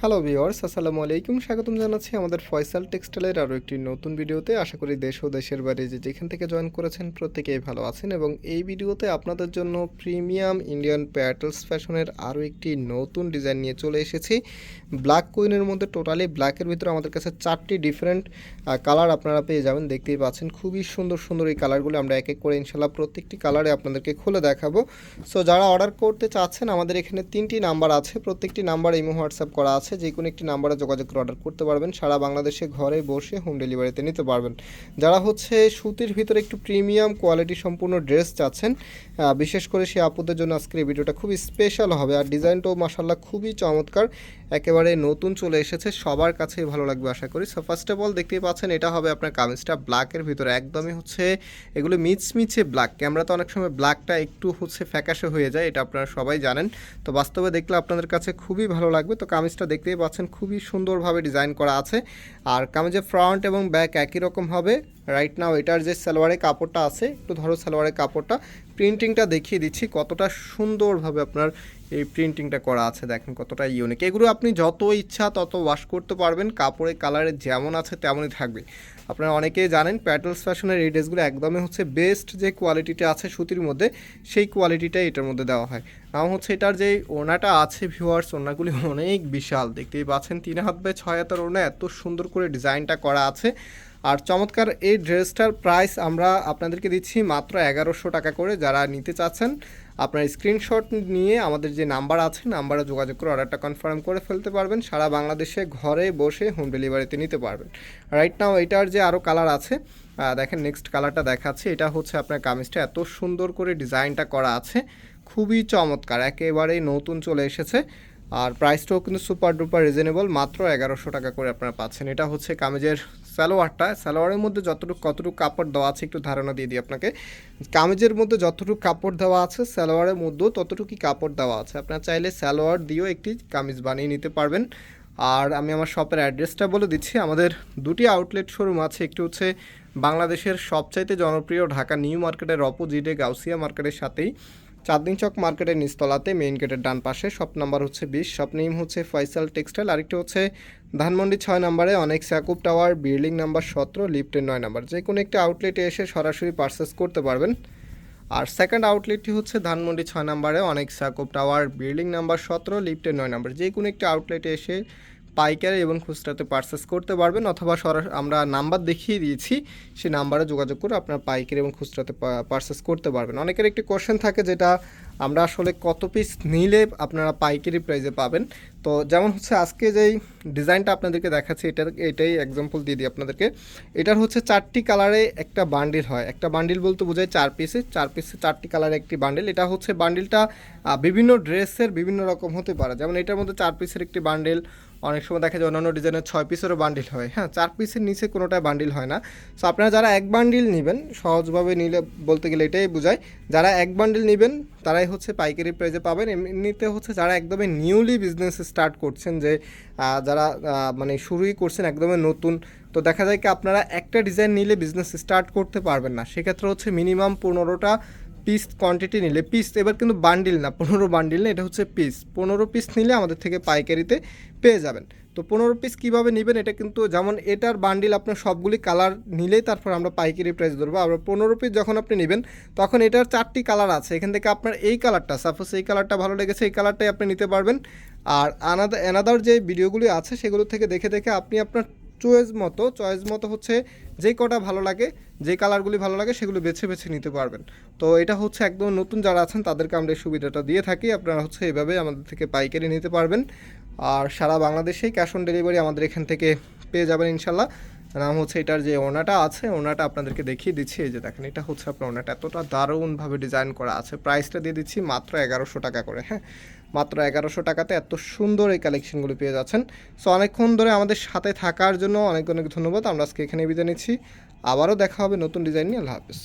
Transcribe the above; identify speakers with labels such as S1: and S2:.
S1: Hello viewers আসসালামু আলাইকুম। স্বাগতম জানাচ্ছি আমাদের ফয়সাল টেক্সটাইলের আরও একটি নতুন ভিডিওতে। আশা করি দেশ ও দেশের বাইরে যে যেখান থেকে জয়েন করেছেন প্রত্যেকেই ভালো আছেন এবং এই ভিডিওতে আপনাদের জন্য প্রিমিয়াম ইন্ডিয়ান প্যাটেলস ফ্যাশনের আরও একটি নতুন ডিজাইন নিয়ে চলে এসেছি। ব্ল্যাক কুইনের মধ্যে টোটালি ব্ল্যাকের ভিতরে আমাদের কাছে চারটি ডিফারেন্ট কালার আপনারা পেয়ে যাবেন। দেখতেই পাচ্ছেন খুবই সুন্দর সুন্দর এই কালারগুলো আমরা এক এক করে ইনশাল্লাহ প্রত্যেকটি কালারে আপনাদেরকে খুলে দেখাবো। সো যারা অর্ডার করতে চাচ্ছেন, আমাদের এখানে তিনটি নাম্বার আছে। প্রত্যেকটি নাম্বার ইমো হোয়াটসঅ্যাপ করা আছে। যে কোনো একটি নাম্বারে যোগাযোগ করে অর্ডার করতে পারবেন। সারা বাংলাদেশে ঘরে বসে হোম ডেলিভারিতে নিতে পারবেন। যারা হচ্ছে সুতির ভিতরে একটু প্রিমিয়াম কোয়ালিটি সম্পূর্ণ ড্রেস চাচ্ছেন বিশেষ করে সেই আপুদের জন্য আজকের এই ভিডিওটা খুবই স্পেশাল হবে। আর ডিজাইনটাও মাসাল্লাহ খুবই চমৎকার। একেবারে নতুন চলে এসেছে, সবার কাছেই ভালো লাগবে আশা করি। সো ফার্স্ট অফ অল দেখতেই পাচ্ছেন, এটা হবে আপনার কামিজটা ব্ল্যাকের ভিতরে। একদমই হচ্ছে এগুলো মিচমিচে ব্ল্যাক ক্যামেরাতে অনেক সময় ব্ল্যাকটা একটু হচ্ছে ফ্যাকাশে হয়ে যায়, এটা আপনারা সবাই জানেন। তো বাস্তবে দেখলে আপনাদের কাছে খুবই ভালো লাগবে। তো কামিজটা দেখতেই পাচ্ছেন খুবই সুন্দরভাবে ডিজাইন করা আছে। আর কামিজের ফ্রন্ট এবং ব্যাক একই রকম হবে। রাইট নাও এটার যে সালোয়ারের কাপড়টা আছে, একটু ধরো সালোয়ারের কাপড়টা প্রিন্টিংটা দেখিয়ে দিচ্ছি, কতটা সুন্দরভাবে আপনার এই প্রিন্টিংটা করা আছে, দেখেন কতটা ইউনিক এগুলো আপনি যত ইচ্ছা তত ওয়াশ করতে পারবেন কাপড়ের কালারে যেমন আছে তেমনই থাকবে। আপনারা অনেকেই জানেন প্যাটেলস ফ্যাশনের এই ড্রেসগুলো একদমই হচ্ছে বেস্ট যে কোয়ালিটিটা আছে সুতির মধ্যে, সেই কোয়ালিটিটাই এটার মধ্যে দেওয়া হয়। নাম হচ্ছে এটার যে ওনাটা আছে ভিউয়ার্স ওনাগুলি অনেক বিশাল। দেখতেই পাচ্ছেন, তিন হাত বাই ছয় হাতের ওনা এত সুন্দর করে ডিজাইনটা করা আছে। আর চমৎকার এই ড্রেসটার প্রাইস আমরা আপনাদেরকে দিচ্ছি মাত্র এগারোশো টাকা করে যারা নিতে চাচ্ছেন, আপনার স্ক্রিনশট নিয়ে আমাদের যে নাম্বার আছে, নাম্বারে যোগাযোগ করে অর্ডারটা কনফার্ম করে ফেলতে পারবেন, সারা বাংলাদেশে ঘরে বসে হোম ডেলিভারিতে নিতে পারবেন। রাইট নাও এটার যে আরও কালার আছে দেখেন নেক্সট কালারটা দেখাচ্ছে, এটা হচ্ছে আপনার কামিজটা, এত সুন্দর করে ডিজাইনটা করা আছে, খুবই চমৎকার, একেবারেই নতুন চলে এসেছে। আর প্রাইসটাও কিন্তু সুপার ডুপার রিজনেবল মাত্র এগারোশো টাকা করে আপনারা পাচ্ছেন। এটা হচ্ছে কামিজের সালোয়ারটা। সালোয়ারের মধ্যে যতটুকু, কতটুকু কাপড় দেওয়া আছে একটু ধারণা দিয়ে দিই আপনাকে। কামিজের মধ্যে যতটুকু কাপড় দেওয়া আছে, সালোয়ারের মধ্যেও ততটুকুই কাপড় দেওয়া আছে। আপনারা চাইলে সালোয়ার দিয়েও একটি কামিজ বানিয়ে নিতে পারবেন। আর আমি আমার শপের অ্যাড্রেসটা বলে দিচ্ছি। আমাদের দুটি আউটলেট শোরুম আছে। একটি হচ্ছে বাংলাদেশের সবচাইতে জনপ্রিয় ঢাকা নিউ মার্কেটের অপোজিটে গাউসিয়া মার্কেটের সাথেই। চাঁদনি চক মার্কেটের নিচতলাতে মেইন গেটের ডান পাশে শপ নাম্বার হচ্ছে বিশ। শপ নেম হচ্ছে ফয়সাল টেক্সটাইল। আরেকটি হচ্ছে ধানমন্ডি ছয় নম্বরে অনেক স্যাকুপ টাওয়ার, বিল্ডিং নাম্বার সতেরো, লিফটের নয় নাম্বার। যে কোনো একটি আউটলেটে এসে সরাসরি পারচেস করতে পারবেন। আর সেকেন্ড আউটলেটটি হচ্ছে ধানমন্ডি ছয় নম্বরে অনেক স্যাকুপ টাওয়ার, বিল্ডিং নাম্বার সতেরো, লিফটের নয় নাম্বার। যে কোনো একটি আউটলেটে এসে পাইকারি এবং খুচরাতে পারচেস করতে পারবেন অথবা সরাসরি আমরা নাম্বার দেখিয়ে দিয়েছি, সেই নাম্বারে যোগাযোগ করে আপনার পাইকারি এবং খুচরাতে পারচেস করতে পারবেন। অনেকের একটি কোশ্চেন থাকে যেটা আমরা আসলে কত পিস নিলে আপনারা পাইকারি প্রাইজে পাবেন। তো যেমন হচ্ছে আজকে যেই ডিজাইনটা আপনাদেরকে দেখাচ্ছি, এটার এটাই এক্সাম্পল দিয়ে দিই আপনাদেরকে। এটার হচ্ছে চারটি কালারে একটা বান্ডিল হয়। একটা বান্ডিল বলতে বোঝায় চার পিসে চার পিসে চারটি কালারে একটি বান্ডিল এটা হচ্ছে বান্ডিলটা বিভিন্ন ড্রেসের বিভিন্ন রকম হতে পারে। যেমন এটার মধ্যে চার পিসের একটি বান্ডিল অনেক সময় দেখা যায় অন্যান্য ডিজাইনের ছয় পিসেরও বান্ডিল হয়। হ্যাঁ চার পিসের নিচে কোনোটাই বান্ডিল হয় না। সো আপনারা যারা এক বান্ডিল নেবেন, সহজভাবে নিলে বলতে গেলে এটাই বোঝায়, যারা এক বান্ডিল নেবেন, তারাই হচ্ছে পাইকারি প্রাইজে পাবেন। এমনিতে হচ্ছে যারা একদমই নিউলি বিজনেস স্টার্ট করছেন, যে যারা মানে শুরুই করছেন, একদমই নতুন, তো দেখা যায় কি আপনারা একটা ডিজাইন নিলে বিজনেস স্টার্ট করতে পারবেন না। সেক্ষেত্রে হচ্ছে মিনিমাম পনেরোটা পিস কোয়ান্টিটি নিলে পিস এবার কিন্তু বান্ডিল না, পনেরো বান্ডিল না, এটা হচ্ছে পিস পনেরো পিস নিলে আমাদের থেকে পাইকারিতে পেয়ে যাবেন। তো পনেরো পিস কীভাবে নেবেন, এটা কিন্তু যেমন এটার বান্ডিল আপনার সবগুলি কালার নিলেই তারপর আমরা পাইকারি প্রাইস ধরবো। আবার পনেরো পিস যখন আপনি নেবেন, তখন এটার চারটি কালার আছে। এখান থেকে আপনার এই কালারটা সাপোজ এই কালারটা ভালো লেগেছে, এই কালারটাই আপনি নিতে পারবেন। আর আনাদার অ্যানাদার যে ভিডিওগুলি আছে, সেগুলো থেকে দেখে দেখে আপনি আপনার চয়েস মতো চয়েস মতো হচ্ছে যে কটা ভালো লাগে, যে কালারগুলি ভালো লাগে সেগুলো বেছে বেছে নিতে পারবেন। তো এটা হচ্ছে একদম নতুন যারা আছেন, তাদেরকে আমরা এই সুবিধাটা দিয়ে থাকি। আপনারা হচ্ছে এভাবে আমাদের থেকে পাইকারি নিতে পারবেন। আর সারা বাংলাদেশেই ক্যাশ অন ডেলিভারি আমাদের এখান থেকে পেয়ে যাবেন ইনশাল্লাহ নাম হচ্ছে এটার যে ওনাটা আছে, ওনাটা আপনাদেরকে দেখিয়ে দিচ্ছি। এই যে দেখেন, এটা হচ্ছে আপনার ওনাটা। এতটা দারুণভাবে ডিজাইন করা আছে। প্রাইসটা দিয়ে দিচ্ছি মাত্র এগারোশো টাকা করে হ্যাঁ? মাত্র এগারোশো টাকাতে এত সুন্দর এই কালেকশনগুলো পেয়ে যাচ্ছেন। সো অনেকক্ষণ ধরে আমাদের সাথে থাকার জন্য অনেক অনেক ধন্যবাদ। আমরা আজকে এখানে বিদায় নিচ্ছি। আবারও দেখা হবে নতুন ডিজাইন নিয়ে। আল্লাহ হাফিজ।